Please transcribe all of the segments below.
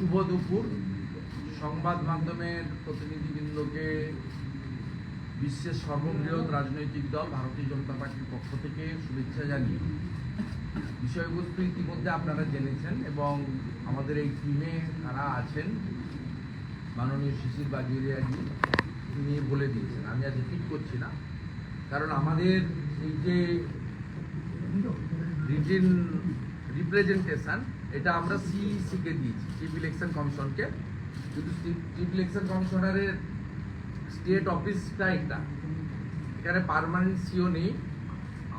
শুভ দুপুর। সংবাদ মাধ্যমের প্রতিনিধিবৃন্দকে বিশ্বের সর্ববৃহৎ রাজনৈতিক দল, ভারতীয় জনতা পার্টির পক্ষ থেকে শুভেচ্ছা জানিয়ে বিষয়বস্তু ইতিমধ্যে আপনারা জেনেছেন এবং আমাদের এই টিমে কারা আছেন, মাননীয় শিশির বাজুরিয়াজি তিনি বলে দিয়েছেন। আমি আজ রিপিট করছি না। কারণ আমাদের এই যে রিটেন রিপ্রেজেন্টেশন এটা আমরা সিইসি কে দিয়েছি চিফ ইলেকশন কমিশনকে কিন্তু চিফ ইলেকশন কমিশনারের স্টেট অফিসটা এটা এখানে পার্মানেন্ট সিও নেই।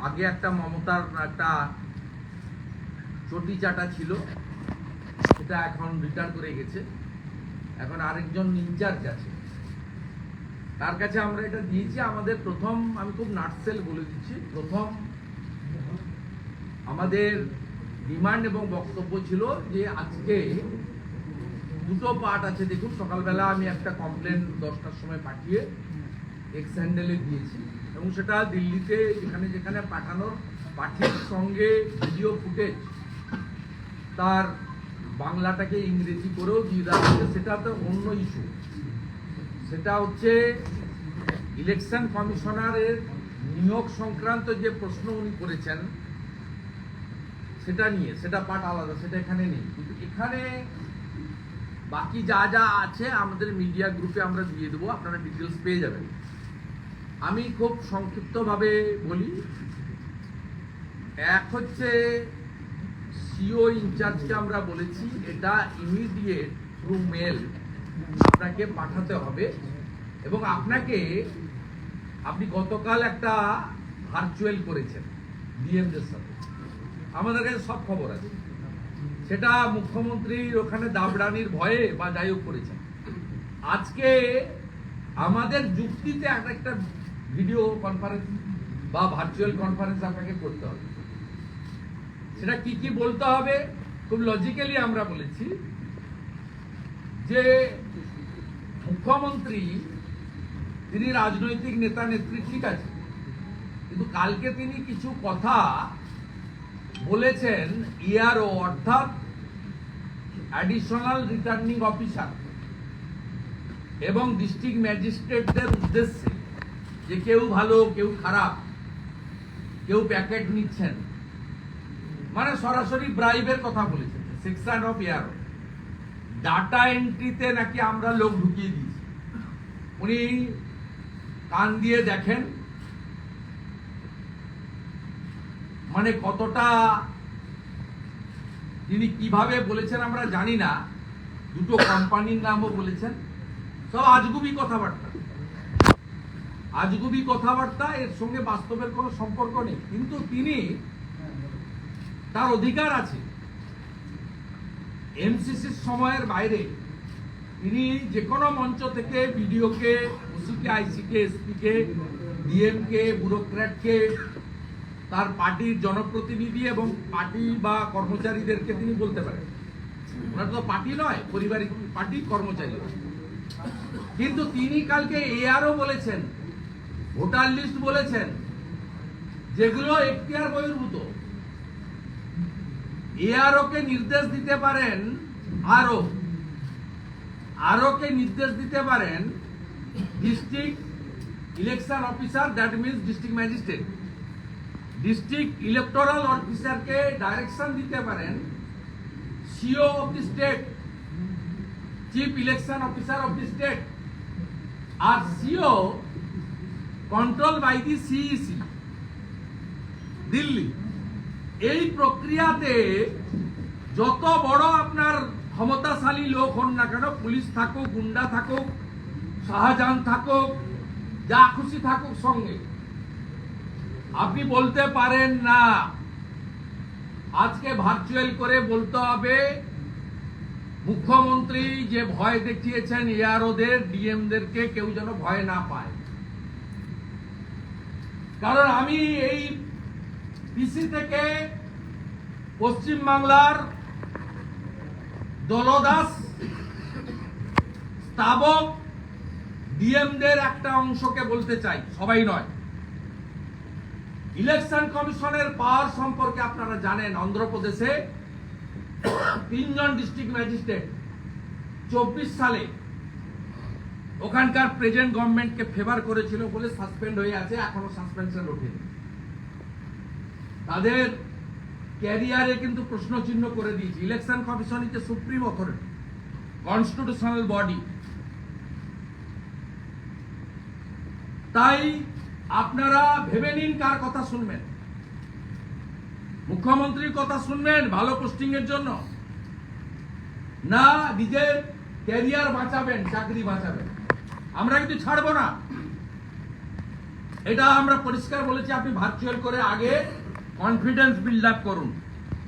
আগে একটা মমতার একটা চটি চাটা ছিল, সেটা এখন রিটার্ন করে গেছে। এখন আরেকজন ইনচার্জ আছে। তার কাছে আমরা এটা দিয়েছি, আমাদের প্রথম, আমি খুব নাটসেল বলে দিচ্ছি, প্রথম আমাদের ডিমান্ড এবং বক্তব্য ছিল যে আজকে দুটো পার্ট আছে, দেখুন, সকালবেলা আমি একটা কমপ্লেন দশটার সময় পাঠিয়ে এক্স হ্যান্ডেলে দিয়েছি। এবং সেটা দিল্লিতে যেখানে যেখানে পাঠানোর পাঠির সঙ্গে ভিডিও ফুটেজ তার বাংলাটাকে ইংরেজি করেও দিয়ে দেওয়া হয়েছে। সেটা তো অন্য ইস্যু সেটা হচ্ছে ইলেকশন কমিশনারের নিয়োগ সংক্রান্ত যে প্রশ্ন উনি করেছেন সেটা নিয়ে, সেটা পার্ট আলাদা, সেটা এখানে নেই। কিন্তু এখানে বাকি যা যা আছে আমাদের মিডিয়া গ্রুপে আমরা দিয়ে দেবো, আপনারা ডিটেলস পেয়ে যাবেন। আমি খুব সংক্ষিপ্তভাবে বলি, এক হচ্ছে সিও ইনচার্জকে আমরা বলেছি, এটা ইমিডিয়েট থ্রু মেল আপনাকে পাঠাতে হবে। এবং আপনাকে, আপনি গতকাল একটা ভার্চুয়াল করেছেন ডিএমদের সাথে। আমাদের কাছে সব খবর আছে। সেটা মুখ্যমন্ত্রীর ওখানে দাবড়ানির ভয়ে বা যাই হোক করেছেন। আজকে আমাদের যুক্তিতে একটা ভিডিও কনফারেন্স বা ভার্চুয়াল কনফারেন্স আপনাকে করতে হবে। সেটা কি কি বলতে হবে? খুব লজিক্যালি আমরা বলেছি যে মুখ্যমন্ত্রী, তিনি রাজনৈতিক নেতা নেত্রী ঠিক আছে। কিন্তু কালকে তিনি কিছু কথা বলেছেন ইআরও অর্থাৎ অ্যাডিশনাল রিটার্নিং অফিসার এবং ডিস্ট্রিক্ট ম্যাজিস্ট্রেটদের উদ্দেশ্যে যে কেউ ভালো, কেউ খারাপ, কেউ প্যাকেট নিচ্ছেন। মানে সরাসরি ব্রাইবের কথা বলেছেন সেকশন অফ ইয়ার ডাটা এন্ট্রিতে নাকি আমরা লোক ঢুকিয়ে দিয়েছি। উনি কান দিয়ে দেখেন মানে কতটা তিনি কীভাবে বলেছেন আমরা জানি না। দুটো কোম্পানির নামও বলেছেন। সব আজগুবি কথাবার্তা। আজগুবি কথাবার্তা, এর সঙ্গে বাস্তবের কোনো সম্পর্ক নেই। কিন্তু তিনি তার অধিকার আছে। এমসিসির সময়ের বাইরে তিনি যে কোনো মঞ্চ থেকে বিডিওকে ওসিকে আইসিকে এসপিকে ডিএমকে ব্যুরোক্র্যাটকে তার পার্টির জনপ্রতিনিধি এবং পার্টি বা কর্মচারীদেরকে তিনি বলতে পারেন। ওনার তো পার্টি নয়, পরিবারিক পার্টি, কর্মচারী। কিন্তু তিনি কালকে এআরও বলেছেন, ভোটার লিস্ট বলেছেন, যেগুলো এখতিয়ার বহির্ভূত। এআরও কে নির্দেশ দিতে পারেন আরও। আরও কে নির্দেশ দিতে পারেন district election officer that means district magistrate district electoral অফিসারকে ডাইরেকশন দিতে পারেন CEO of the state chief election officer of the state R CEO control by the CEC Delhi. এই প্রক্রিয়াতে যত বড় আপনার ক্ষমতাশালী লোক হন না কেন, পুলিশ থাকুক, গুন্ডা থাকুক, শাহজাহান থাকুক, যা খুশি থাকুক সঙ্গে। আপনি বলতে পারেন না। আজকে ভার্চুয়াল করে বলতে হবে, মুখ্যমন্ত্রী যে ভয় দেখিয়েছেন এআরওদের ডিএমদেরকে কেউ যেন ভয় না পায়। কারণ আমি এই পিসি থেকে পশ্চিম বাংলার দলদাস স্থাবক ডিএমদের একটা অংশকে বলতে চাই, সবাই নয়। ইলেকশন কমিশনের পাওয়ার সম্পর্কে আপনারা জানেন, অন্ধ্রপ্রদেশে তিনজন ডিস্ট্রিক্ট ম্যাজিস্ট্রেট চব্বিশ সালে ওখানকার প্রেজেন্ট গভর্নমেন্টকে ফেভার করেছিল বলে সাসপেন্ড হয়ে আছে, এখনও সাসপেনশন ওঠেনি। তাদের ক্যারিয়ারে কিন্তু প্রশ্ন চিহ্ন করে দিয়েছে। Election commission is supreme authority, constitutional body. তাই আপনারা ভেবে নিন কার কথা শুনবেন। মুখ্যমন্ত্রীর কথা শুনবেন ভালো পোস্টিং এর জন্য। না, নিজের ক্যারিয়ার বাঁচাবেন, চাকরি বাঁচাবেন। আমরা কিন্তু ছাড়বো না। এটা আমরা পরিষ্কার বলেছি, আপনি ভার্চুয়াল করে আগে কনফিডেন্স বিল্ড আপ করুন।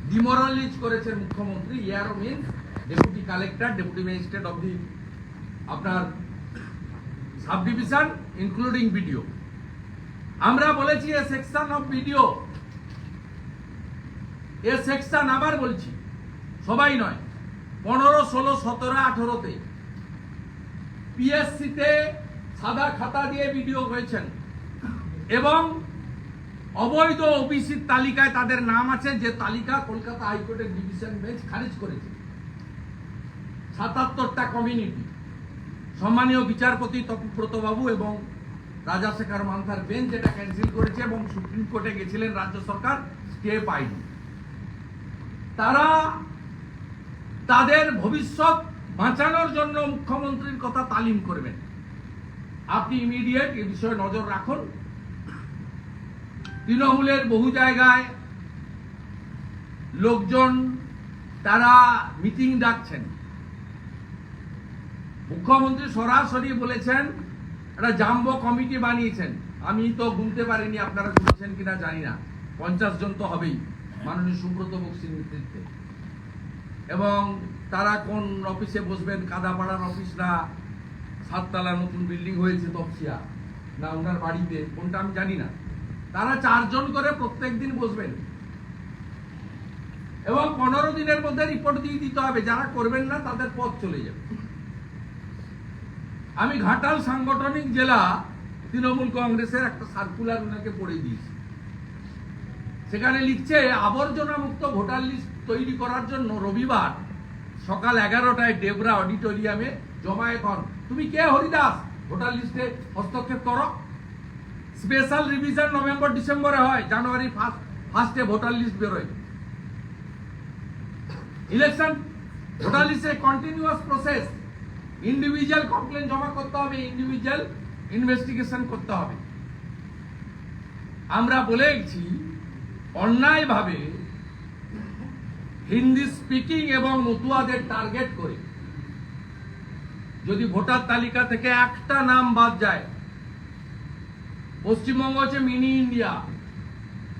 ডিমোরালাইজ করেছেন মুখ্যমন্ত্রী your mean deputy collector deputy magistrate of the আপনার সাব ডিভিশন ইনক্লুডিং বিডিও আমরা বলেছি a section of BDO a section আবার বলছি, সবাই নয়, পনেরো, ষোলো, সতেরো, আঠেরোতে। পিএসসিতে সাদা খাতা দিয়ে বিডিও হয়েছেন। এবং অবৈধ ওবিসির তালিকায় তাদের নাম আছে, যে তালিকা কলকাতা হাইকোর্টের ডিভিশন বেঞ্চ খারিজ করেছে। সাতাত্তরটা কমিউনিটি সম্মানীয় বিচারপতি তপব্রত বাবু এবং রাজাশেখর মান্থার বেঞ্চ যেটা ক্যান্সেল করেছে এবং সুপ্রিম কোর্টে গেছিলেন, রাজ্য সরকার স্টে পায়নি। তারা তাদের ভবিষ্যৎ বাঁচানোর জন্য মুখ্যমন্ত্রীর কথা তালিম করবেন। আপনি ইমিডিয়েট এ বিষয়ে নজর রাখুন। তৃণমূলের বহু জায়গায় লোকজন তারা মিটিং ডাকছেন। মুখ্যমন্ত্রী সরাসরি বলেছেন একটা জাম্বো কমিটি বানিয়েছেন। আমি তো গুনতে পারিনি, আপনারা শুনছেন কিনা জানি না। পঞ্চাশ জন তো হবেই মাননীয় সুব্রত বক্সির নেতৃত্বে। এবং তারা কোন অফিসে বসবেন, কাদাপাড়ার অফিস না সাততলা নতুন বিল্ডিং হয়েছে তপসিয়া, না ওনার বাড়িতে, কোনটা আমি জানি না। তারা চারজন করে প্রত্যেক দিন বসবেন। এবং পনেরো দিনের মধ্যে রিপোর্ট দিয়ে দিতে হবে, যারা করবেন না, তাদের পথ চলে যাবে। আমি ঘাটাল সাংগঠনিক জেলা তৃণমূল কংগ্রেসের একটা সার্কুলার ওনাকে পড়ে দিয়েছি। সেখানে লিখছে আবর্জনা মুক্ত ভোটার লিস্ট তৈরি করার জন্য রবিবার সকাল এগারোটায় ডেবরা অডিটোরিয়ামে জমায়েত হন। তুমি কে, হরিদাস? ভোটার লিস্টে হস্তক্ষেপ করো। স্পেশাল রিভিশন নভেম্বর ডিসেম্বরে হয়, জানুয়ারি ফার্স্ট, ফার্স্টে ভোটার লিস্ট বেরোয়। ইলেকশন, ভোটার লিস্টে কন্টিনিউয়াস প্রসেস ইন্ডিভিজুয়াল কমপ্লেন জমা করতে হবে ইন্ডিভিজুয়াল ইনভেস্টিগেশন করতে হবে। আমরা বলেছি অন্যায়ভাবে হিন্দি স্পিকিং এবং মতুয়াদের টার্গেট করে। যদি ভোটার তালিকা থেকে একটা নাম বাদ যায়, পশ্চিমবঙ্গ হচ্ছে মিনি ইন্ডিয়া।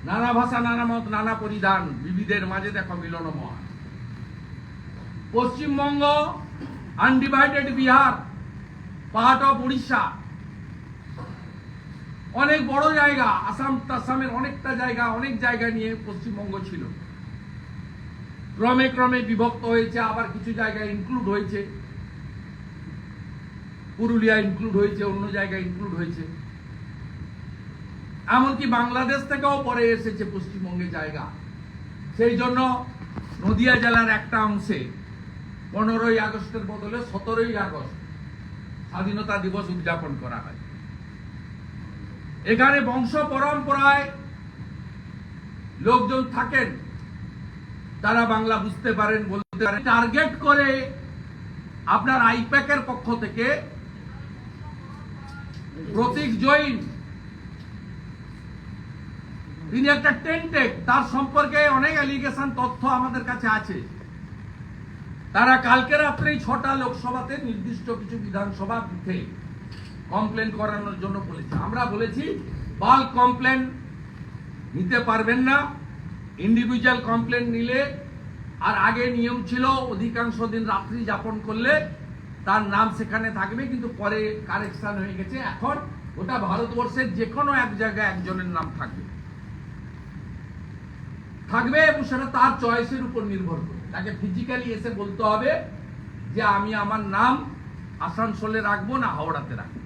নানা ভাষা, নানা মত, নানা পরিধান, বিবিধের মাঝে দেখো মিলন মিলনময়। Paschimbanga undivided Bihar part of Orissa অনেক বড় জায়গা আসাম টাসামের অনেকটা জায়গা, অনেক জায়গা নিয়ে পশ্চিমবঙ্গ ছিল। ক্রমে ক্রমে বিভক্ত হয়েছে, আবার কিছু জায়গায় ইনক্লুড হয়েছে। পুরুলিয়া ইনক্লুড হয়েছে, অন্য জায়গায় ইনক্লুড হয়েছে। এমনকি বাংলাদেশ থেকেও পরে এসেছে পশ্চিমবঙ্গে জায়গা। সেই জন্য নদিয়া জেলার একটা অংশে পনেরোই আগস্টের বদলে সতেরোই আগস্ট স্বাধীনতা দিবস উদযাপন করা হয়। এখানে বংশ পরম্পরায় লোকজন থাকেন। তারা বাংলা বুঝতে পারেন, বলতে পারেন। টার্গেট করে আপনার আইপ্যাকের পক্ষ থেকে প্রতীক জৈন। তিনি একটা টেন্টেড, তার সম্পর্কে অনেক অ্যালিগেশন তথ্য আমাদের কাছে আছে। তারা কালকে রাত্রেই ছটা লোকসভাতে নির্দিষ্ট কিছু বিধানসভা বুথে কমপ্লেন করানোর জন্য বলেছে। আমরা বলেছি বাল কমপ্লেন নিতে পারবেন না। ইন্ডিভিজুয়াল কমপ্লেন নিলে আর আগে নিয়ম ছিল, অধিকাংশ দিন রাত্রি যাপন করলে তার নাম সেখানে থাকবে, কিন্তু পরে কারেকশন হয়ে গেছে। এখন ওটা ভারতবর্ষের যে কোনো এক জায়গায় একজনের নাম থাকবে। থাকবে এবং সেটা তার চয়েসের উপর নির্ভর করে। তাকে ফিজিক্যালি এসে বলতে হবে যে আমি আমার নাম আসানসোলে রাখব না হাওড়াতে রাখব।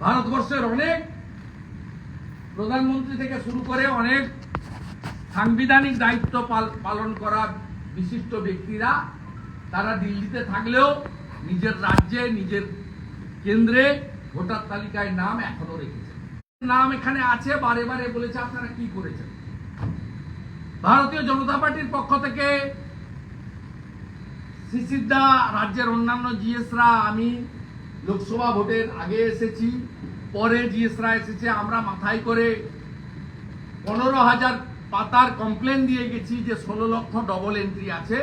ভারতবর্ষের অনেক প্রধানমন্ত্রী থেকে শুরু করে অনেক সাংবিধানিক দায়িত্ব পাল- পালন করা বিশিষ্ট ব্যক্তিরা তারা দিল্লিতে থাকলেও নিজের রাজ্যে, নিজের কেন্দ্রে ভোটার তালিকায় নাম এখনও রেখেছে নাম এখানে আছে, বারে বারে বলেছে, আপনারা কি করেছেন? ভারতীয় জনতা পার্টির পক্ষ থেকে সিসিদা রাজ্যের অন্যান্য জিএসরা আমি লোকসভা ভোটের আগে এসেছি, পরে জিএসরা এসেছে, আমরা মাথায় করে পনেরো হাজার পাতার কমপ্লেন দিয়ে গেছি যে ষোলো লক্ষ ডবল এন্ট্রি আছে।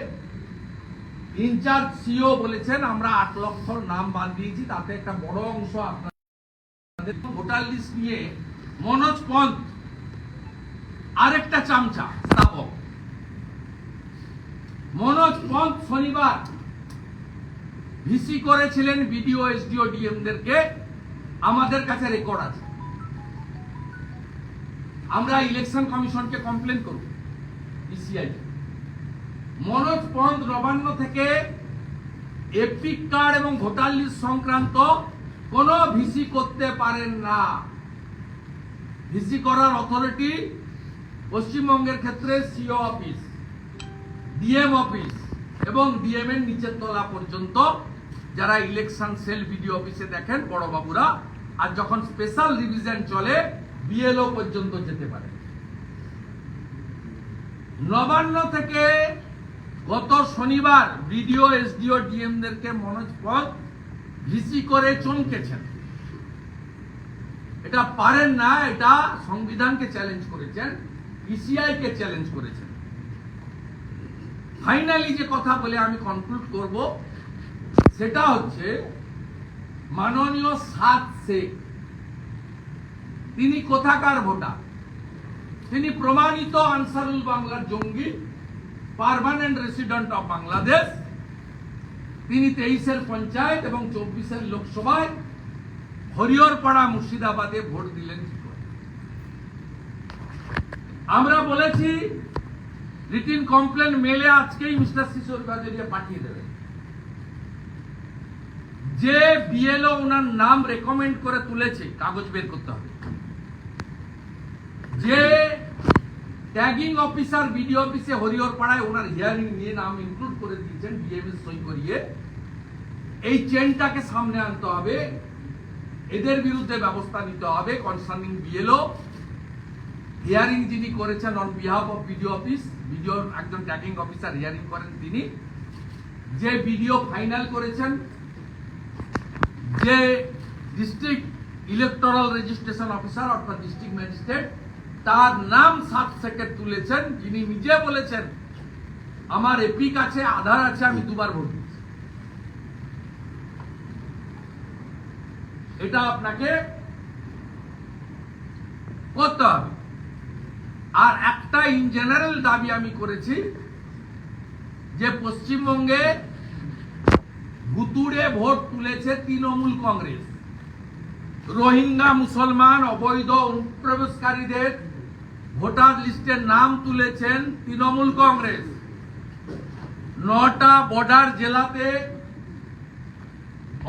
ইনচার্জ সিও বলেছেন, আমরা আট লক্ষ নাম বাদ দিয়েছি, তাতে একটা বড় অংশ আপনাদের ভোটার লিস্ট নিয়ে মনোজ পন্থ আরেকটা চামচা, স্থাপক। মনোজ পন্থ শনিবার ভিসি করেছিলেন বিডিও, এসডিও, ডিএমদেরকে। আমাদের কাছে রেকর্ড আছে। আমরা ইলেকশন কমিশনকে কমপ্লেন করব ইসিআই মনোজ পন্থ নবান্ন থেকে এপিক কার্ড এবং ভোটার লিস্ট সংক্রান্ত কোনো ভিসি করতে পারেন না। ভিসি করার অথরিটি পশ্চিমবঙ্গের ক্ষেত্রে সিও অফিস, ডিএম অফিস এবং ডিএম এর নিচের তলা পর্যন্ত যারা ইলেকশন সেল বিডিও অফিসে দেখেন বড় বাবুরা আর যখন স্পেশাল রিভিশন চলে বিএলও পর্যন্ত যেতে পারে। নবান্ন থেকে গত শনিবার বিডিও এসডিও ডিএমদেরকে মনোজ পথ ভিসি করে চমকেছেন। এটা পারেন না, এটা সংবিধানকে চ্যালেঞ্জ করেছেন। ইসিআই কে চ্যালেঞ্জ করেছেন। ফাইনালি যে কথা বলে আমি কনক্লুড করব, সেটা হচ্ছে মাননীয় সাত শেখ। তিনি কোথাকার ভোটার? তিনি প্রমাণিত আনসারুল বাংলার জঙ্গি পার্মানেন্ট রেসিডেন্ট অফ বাংলাদেশ তিনি তেইশের পঞ্চায়েত এবং চব্বিশের লোকসভায় হরিহরপাড়া মুর্শিদাবাদে ভোট দিলেন? আমরা বলেছি রিটিন কমপ্লেন মেলে আজকেই মিস্টার শিশোর বাজারিয়া পাঠিয়ে দেবেন যে বিএলও ওনার নাম রেকমেন্ড করে তুলেছে, কাগজ বের করতে হবে। যে ট্যাগিং অফিসার বিডিও অফিসে হরিহর পাড়ায় ওনার হিয়ারিং নিয়ে নাম ইনক্লুড করে দিয়েছেন ডিএমএস সই করিয়ে, এই চেনটাকে সামনে আনতে হবে। এদের বিরুদ্ধে ব্যবস্থা নিতে হবে কনসার্নিং বিএলও হিয়ারিং যিনি করেছেন on behalf of BDO office BDO একজন ট্যাগিং অফিসার হিয়ারিং করেন তিনি। যে বিডিও ফাইনাল করেছেন, যে ডিস্ট্রিক্ট ইলেকটোরাল রেজিস্ট্রেশন অফিসার অর্থাৎ ডিস্ট্রিক্ট ম্যাজিস্ট্রেট তার নাম সাত সেকেন্ড তুলেছেন। যিনি নিজে বলেছেন, আমার এপিক আছে আধার আছে, আমি দুবার ভোট এটা আপনাকে করতে হবে। আর একটা ইন জেনারেল দাবি আমি করেছি যে পশ্চিমবঙ্গে ভুতুড়ে ভোট তুলেছে তৃণমূল কংগ্রেস। রোহিঙ্গা, মুসলমান, অবৈধ, অনুপ্রবেশকারীদের ভোটার লিস্টের নাম তুলেছেন তৃণমূল কংগ্রেস। নটা বর্ডার জেলাতে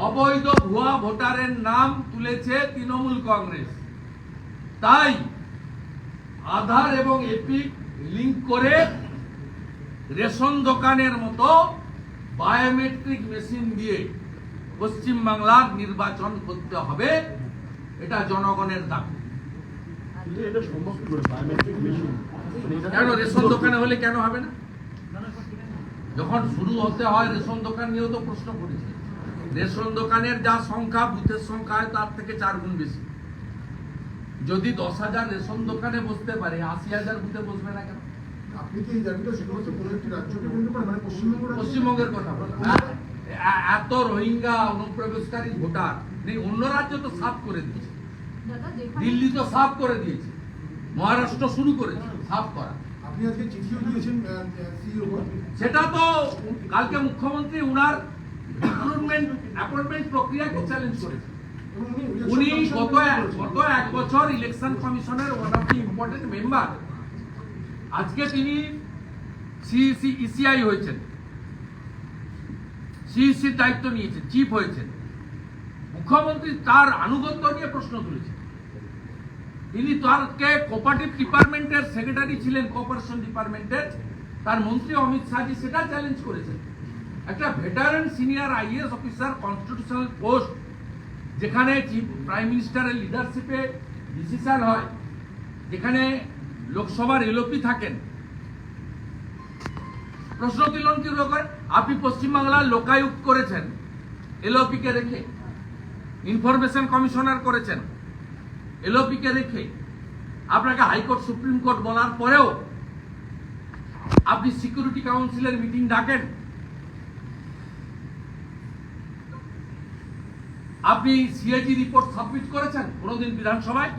অবৈধ ভুয়া ভোটারের নাম তুলেছে তৃণমূল কংগ্রেস। তাই আধার এবং এপিক লিঙ্ক করে রেশন দোকানের মতো বায়োমেট্রিক মেশিন দিয়ে পশ্চিম বাংলার নির্বাচন করতে হবে। এটা জনগণের দাবি। কেন? রেশন দোকানে হলে কেন হবে না? যখন শুরু হতে হয় রেশন দোকান নিয়েও তো প্রশ্ন করেছে। রেশন দোকানের যা সংখ্যা বুথের সংখ্যা হয় তার থেকে চার গুণ বেশি। যদি দশ হাজার রেশন দোকানে বসতে পারে আশি হাজার বুথে বসবে না কেন? আপনি কি এই দাবিটা শুধুমাত্র কোনো একটি রাজ্যকে বলতে মানে পশ্চিমবঙ্গ রাজ্য? পশ্চিমবঙ্গের কথা এ- এত রোহিঙ্গা অনুপ্রবেশকারী ভোটার নেই অন্য রাজ্য তো সাফ করে দিয়েছে। দিল্লি তো সাফ করে দিয়েছে। মহারাষ্ট্র শুরু করেছে সাফ করা। আপনি আজকে চিঠিও দিয়েছেন সেটা তো কালকে মুখ্যমন্ত্রী উনার অ্যাপয়েন্টমেন্ট প্রক্রিয়াকে চ্যালেঞ্জ করেছে। উনি গত গত এক বছর ইলেকশন কমিশনের one of the important member আজকে তিনি সিইসি ইসিআই হয়েছেন। সিইসির দায়িত্ব নিয়েছেন চিফ হয়েছেন। মুখ্যমন্ত্রী তার আনুগত্য নিয়ে প্রশ্ন তুলেছেন। তিনি তারকে কোপারেটিভ ডিপার্টমেন্টের সেক্রেটারি ছিলেন কোঅপারেশন ডিপার্টমেন্টের তার মন্ত্রী অমিত শাহজি সেটা চ্যালেঞ্জ করেছেন। একটা veteran senior IAS officer constitutional post যেখানে চিফ প্রাইম মিনিস্টারের লিডারশিপে ডিসিশন হয়, যেখানে লোকসভার এলওপি থাকেন। প্রশ্ন তুলন কি করে আপনি পশ্চিমবাংলার লোকায়ুক্ত করেছেন এলওপি কে রেখে ইনফরমেশন কমিশনার করেছেন এলওপি কে রেখে। আপনাকে হাইকোর্ট সুপ্রিম কোর্ট বলার পরেও আপনি সিকিউরিটি কাউন্সিলের মিটিং ডাকেন। আপনি সিএজি রিপোর্ট সাবমিট করেছেন কোনোদিন বিধানসভায়?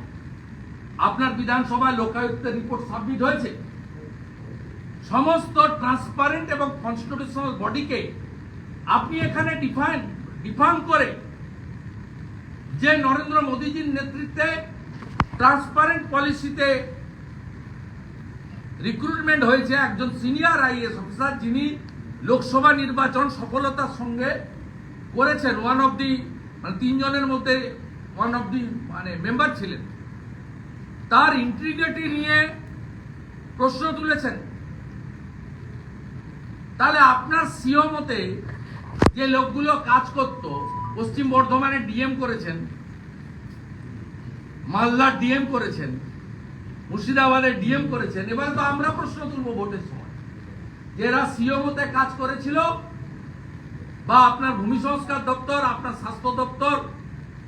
আপনার বিধানসভায় লোকায়ুক্তের রিপোর্ট সাবমিট হয়েছে। সমস্ত ট্রান্সপারেন্ট এবং কনস্টিটিউশনাল বডিকে আপনি এখানে ডিফাইন ডিফার্ম করে যে নরেন্দ্র মোদীজির নেতৃত্বে ট্রান্সপারেন্ট পলিসিতে রিক্রুটমেন্ট হয়েছে একজন সিনিয়র আইএস অফিসার যিনি লোকসভা নির্বাচন সফলতার সঙ্গে করেছেন ওয়ান অফ দি মানে তিনজনের মধ্যে ওয়ান অফ দি মানে মেম্বার ছিলেন। তার ইন্টিগ্রিটি নিয়ে প্রশ্ন তুলেছেন। তাহলে আপনার সিও মতে যে লোকগুলো কাজ করত, পশ্চিম বর্ধমানে ডিএম করেছেন, মালদার ডিএম করেছেন, মুর্শিদাবাদে ডিএম করেছেন, এবার তো আমরা প্রশ্ন তুলবো ভোটের সময়। যে এরা সিও মতে কাজ করেছিল বা আপনার ভূমি সংস্কার দপ্তর, আপনার স্বাস্থ্য দপ্তর,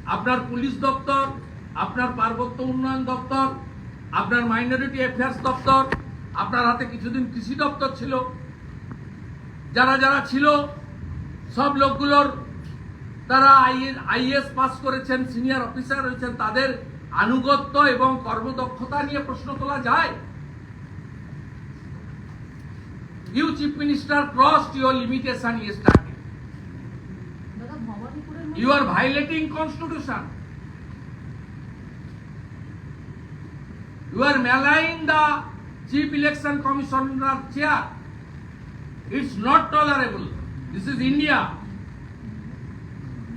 আপনার পুলিশ দপ্তর, আপনার পার্বত্য উন্নয়ন দপ্তর, আপনার মাইনরিটি অ্যাফেয়ার্স দপ্তর, আপনার হাতে কিছুদিন কৃষি দপ্তর ছিল। যারা যারা ছিল, সব লোকগুলোর তারা আইএস পাস করেছেন সিনিয়র অফিসার হয়েছেন, তাদের আনুগত্য এবং কর্মদক্ষতা নিয়ে প্রশ্ন তোলা যায়। You chief minister cross your limitation মধ্যে- You are violating constitution. You are maligning the chief election commissioner chair. It's not tolerable. This is India.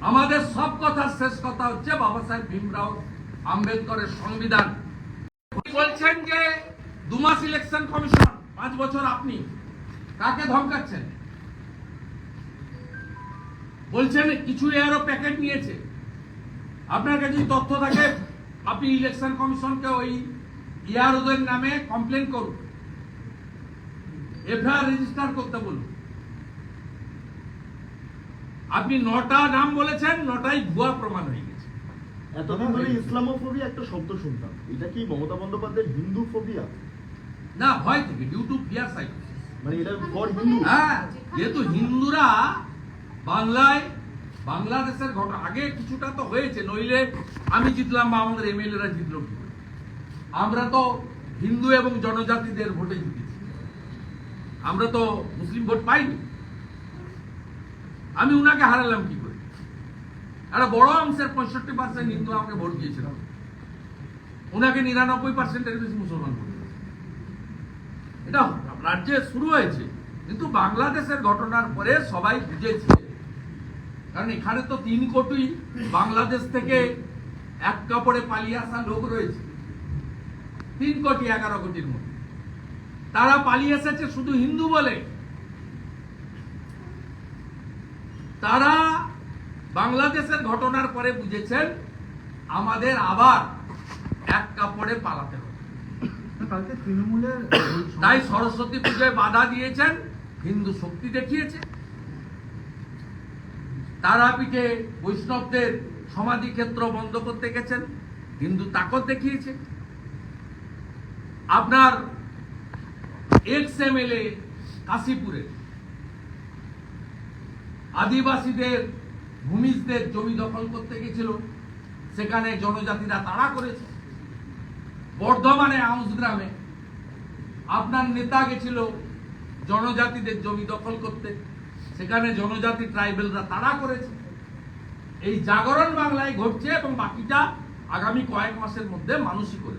আমাদের সব কথার শেষ কথা হচ্ছে বাবা সাহেব ভীমরাও আম্বেদকরের সংবিধান বলছেন যে দু মাস ইলেকশন কমিশন পাঁচ বছর আপনি কাকে ধমকাচ্ছেন বলছেন কিছু এরও প্যাকেট নিয়েছে। আপনার কাছে যদি তথ্য থাকে আপনি ইলেকশন কমিশনকে ওই ইয়ার ওদের নামে কমপ্লেন করুন। এফআইআর রেজিস্টার করতে বলুন। আপনি নটা নাম বলেছেন নটাই ভুয়া প্রমাণ হয়ে গেছে। এতদিন ধরে ইসলামোফোবিয়া একটা শব্দ শুনতাম। এটা কি মমতা বন্দ্যোপাধ্যায়ের হিন্দু ফোবিয়া? না ভয় থেকে ডিউ টু ফিয়ার সাইকোসিস মানে এটা ফর হিন্দু? হ্যাঁ যেহেতু হিন্দুরা বাংলায়, বাংলাদেশের ঘটনা আগে কিছুটা তো হয়েছে, নইলে আমি জিতলাম বা আমাদের এমএলএরা জিতলো? আমরা তো হিন্দু এবং জনজাতিদের ভোটে জিতেছি আমরা তো মুসলিম ভোট পাইনি আমি উনাকে হারালাম কি করে একটা বড় অংশের পঁয়ষট্টি পার্সেন্ট হিন্দু আমাকে ভোট দিয়েছিলাম উনাকে নিরানব্বই পার্সেন্টের বেশি মুসলমান ভোট। এটা রাজ্যে শুরু হয়েছে, কিন্তু বাংলাদেশের ঘটনার পরে সবাই বুঝেছে কারণ এখানে তো তিন কোটি বাংলাদেশ থেকে এক কাপড়ে পালিয়ে আসা লোক রয়েছে। তিন কোটি এগারো কোটির মধ্যে। তারা পালিয়ে এসেছে শুধু হিন্দু বলে। তারা বাংলাদেশের ঘটনার পরে বুঝেছেন আমাদের আবার এক কাপড়ে পালাতে হবে। তৃণমূলের তাই সরস্বতী পুজোয় বাধা দিয়েছেন হিন্দু শক্তি দেখিয়েছে। তারাপীঠে বৈষ্ণবদের সমাধি ক্ষেত্র বন্ধ করতে গেছেন, হিন্দু তাকত দেখিয়েছে। আপনার এক্স এমএলএ কাশীপুরে আদিবাসীদের, ভূমিজদের জমি দখল করতে গেছিল। সেখানে জনজাতিরা তাড়া করেছে। বর্ধমানে আউস গ্রামে আপনার নেতা গেছিল জনজাতিদের জমি দখল করতে। সেখানে জনজাতি ট্রাইবেলরা তাড়া করেছে। এই জাগরণ বাংলায় ঘটছে এবং বাকিটা আগামী কয়েক মাসের মধ্যে মানুষই করে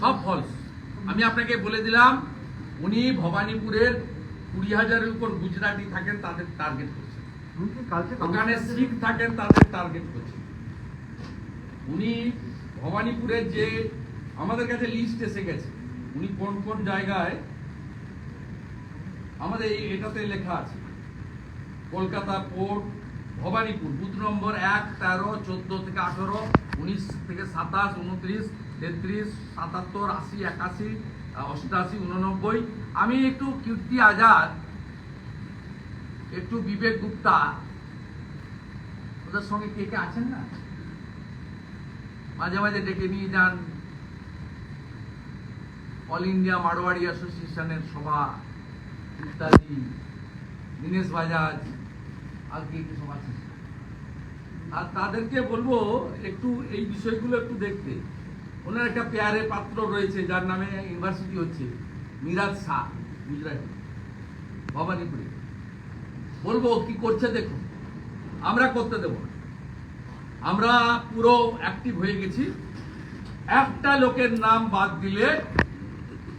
সব ফলস আমি আপনাকে বলে দিলাম উনি ভবানীপুরের কুড়ি হাজারের উপর গুজরাটি থাকেন তাদের টার্গেট করছেন। ওখানে শিখ থাকেন তাদের টার্গেট করছেন। উনি ভবানীপুরের যে আমাদের কাছে লিস্ট এসে গেছে, উনি কোন কোন জায়গায় আমাদের এই এটাতে লেখা আছে, Kolkata port Bhabanipur, booth number এক, তেরো, চোদ্দ থেকে আঠেরো, উনিশ থেকে সাতাশ, উনত্রিশ, তেত্রিশ, সাতাত্তর, আশি, একাশি, অষ্টাশি, উননব্বই। আমি একটু কীর্তি আজাদ, একটু বিবেক গুপ্তা, ওদের সঙ্গে কে কে আছেন না? মাঝে মাঝে ডেকে নিয়ে যান। অল ইন্ডিয়া মারোয়াড়ি অ্যাসোসিয়েশনের সভা ইত্যাদি। দীনেশ বাজাজ, আর কে কে সব আছে? আর তাদেরকে বলব, একটু এই বিষয়গুলো একটু দেখতে। ওনার একটা পেয়ারে পাত্র রয়েছে, যার নামে ইউনিভার্সিটি হচ্ছে মিরাজ শাহ, গুজরাটি, ভবানীপুরে। বলব, কি করছে দেখুন। আমরা করতে দেব না। আমরা পুরো অ্যাক্টিভ হয়ে গেছি। একটা লোকের নাম বাদ দিলে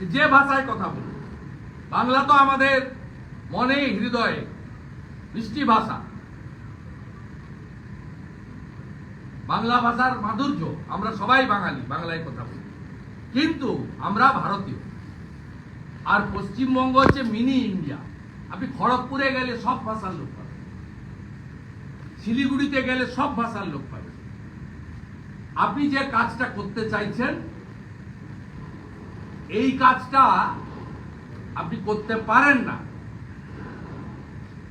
যে ভাষায় কথা বলবে। বাংলা তো আমাদের মনে হৃদয়ে মিষ্টি ভাষা। বাংলা ভাষার মাধুর্য আমরা সবাই বাঙালি, বাংলায় কথা বলি। কিন্তু আমরা ভারতীয়। আর পশ্চিমবঙ্গ হচ্ছে মিনি ইন্ডিয়া আপনি খড়গপুরে গেলে সব ভাষার লোক। শিলিগুড়িতে গেলে সব ভাষার লোক পাবে। আপনি যে কাজটা করতে চাইছেন, এই কাজটা আপনি করতে পারেন না।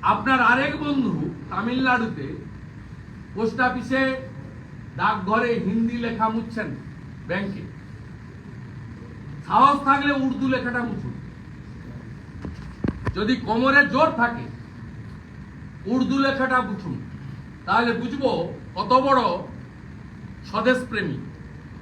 আপনার আরেক বন্ধু তামিলনাড়ুতে পোস্ট অফিসে ডাকঘরে হিন্দি লেখা মুছছেন ব্যাংকে। সাহস থাকলে উর্দু লেখাটা মুছুন। যদি কোমরে জোর থাকে, উর্দু লেখাটা বুঝুন তাহলে বুঝব কত বড় স্বদেশ প্রেমী